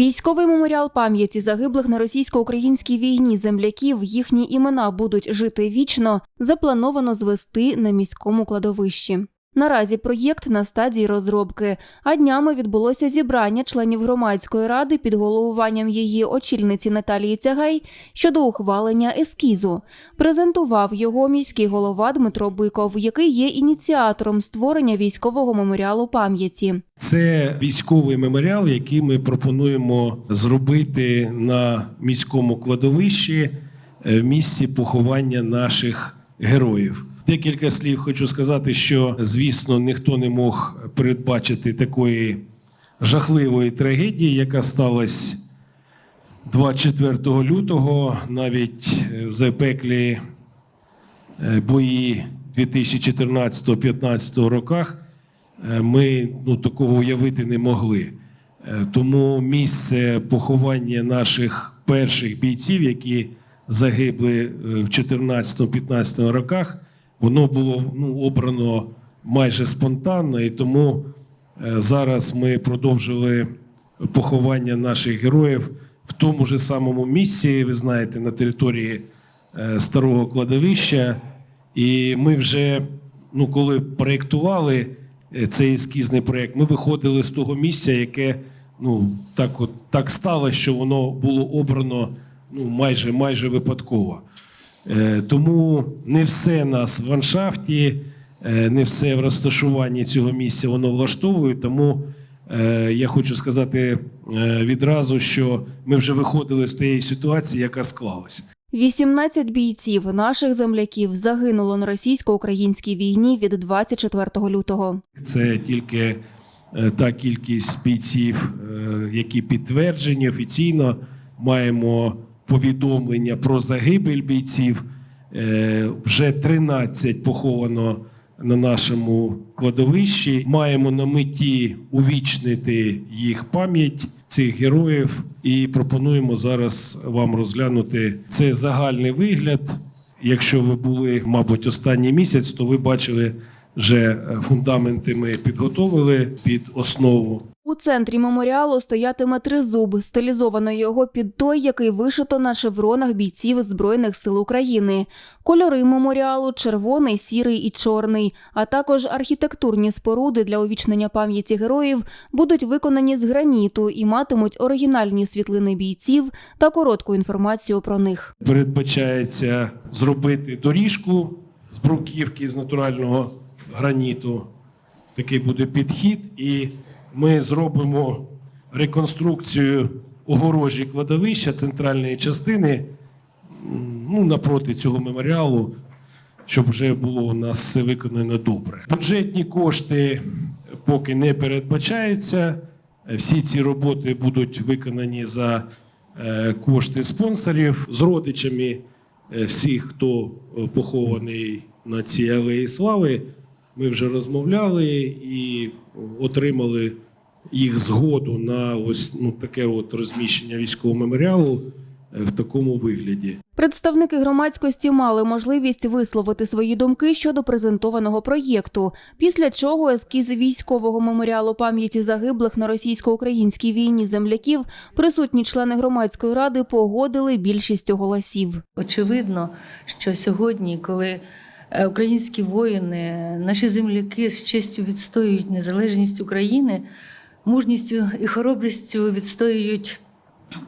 Військовий меморіал пам'яті загиблих на російсько-українській війні земляків, їхні імена будуть жити вічно, заплановано звести на міському кладовищі. Наразі проєкт на стадії розробки, а днями відбулося зібрання членів громадської ради під головуванням її очільниці Наталії Цягай щодо ухвалення ескізу. Презентував його міський голова Дмитро Биков, який є ініціатором створення військового меморіалу пам'яті. Це військовий меморіал, який ми пропонуємо зробити на міському кладовищі е, в місці поховання наших героїв. Декілька слів хочу сказати, що звісно ніхто не мог передбачити такої жахливої трагедії, яка сталася 24 лютого, навіть е, в запеклі е, бої 2014-2015 роках. Е, ми ну, такого уявити не могли. Тому місце поховання наших перших бійців, які загибли в 14-15 роках, воно було ну, обрано майже спонтанно, і тому е, зараз ми продовжили поховання наших героїв в тому ж самому місці, ви знаєте, на території е, старого кладовища. І ми вже, ну, коли проєктували е, цей ескізний проєкт, ми виходили з того місця, яке ну, так, от, так стало, що воно було обрано ну, майже, майже випадково. Е, Тому не все нас в ландшафті, е, не все в розташуванні цього місця воно влаштовує. Тому е, я хочу сказати відразу, що ми вже виходили з тієї ситуації, яка склалася. 18 бійців наших земляків загинуло на російсько-українській війні від 24 лютого. Це тільки та кількість бійців, які підтверджені офіційно. Маємо повідомлення про загибель бійців. Е, Вже 13 поховано на нашому кладовищі. Маємо на меті увічнити їх пам'ять цих героїв і пропонуємо зараз вам розглянути це загальний вигляд. Якщо ви були, мабуть, останній місяць, то ви бачили вже фундаменти ми підготовили під основу. У центрі меморіалу стоятиме тризуб, стилізовано його під той, який вишито на шевронах бійців Збройних сил України. Кольори меморіалу червоний, сірий і чорний, а також архітектурні споруди для увічнення пам'яті героїв будуть виконані з граніту і матимуть оригінальні світлини бійців та коротку інформацію про них. Передбачається зробити доріжку з бруківки з натурального граніту. Такий буде підхід, і ми зробимо реконструкцію огорожі кладовища центральної частини ну, напроти цього меморіалу, щоб вже було у нас все виконано добре. Бюджетні кошти поки не передбачаються. Всі ці роботи будуть виконані за е, кошти спонсорів з родичами е, всіх, хто похований на цій алеї слави. Ми вже розмовляли і отримали їх згоду на ось ну, таке от розміщення військового меморіалу е, в такому вигляді. Представники громадськості мали можливість висловити свої думки щодо презентованого проєкту, після чого ескіз військового меморіалу пам'яті загиблих на російсько-українській війні земляків присутні члени громадської ради погодили більшістю голосів. Очевидно, що сьогодні, коли українські воїни, наші земляки з честю відстоюють незалежність України, мужністю і хоробрістю відстоюють,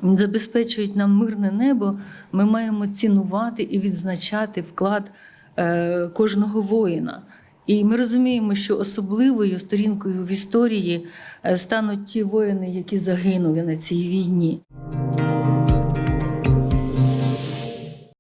забезпечують нам мирне небо, ми маємо цінувати і відзначати вклад е, кожного воїна. І ми розуміємо, що особливою сторінкою в історії е, стануть ті воїни, які загинули на цій війні.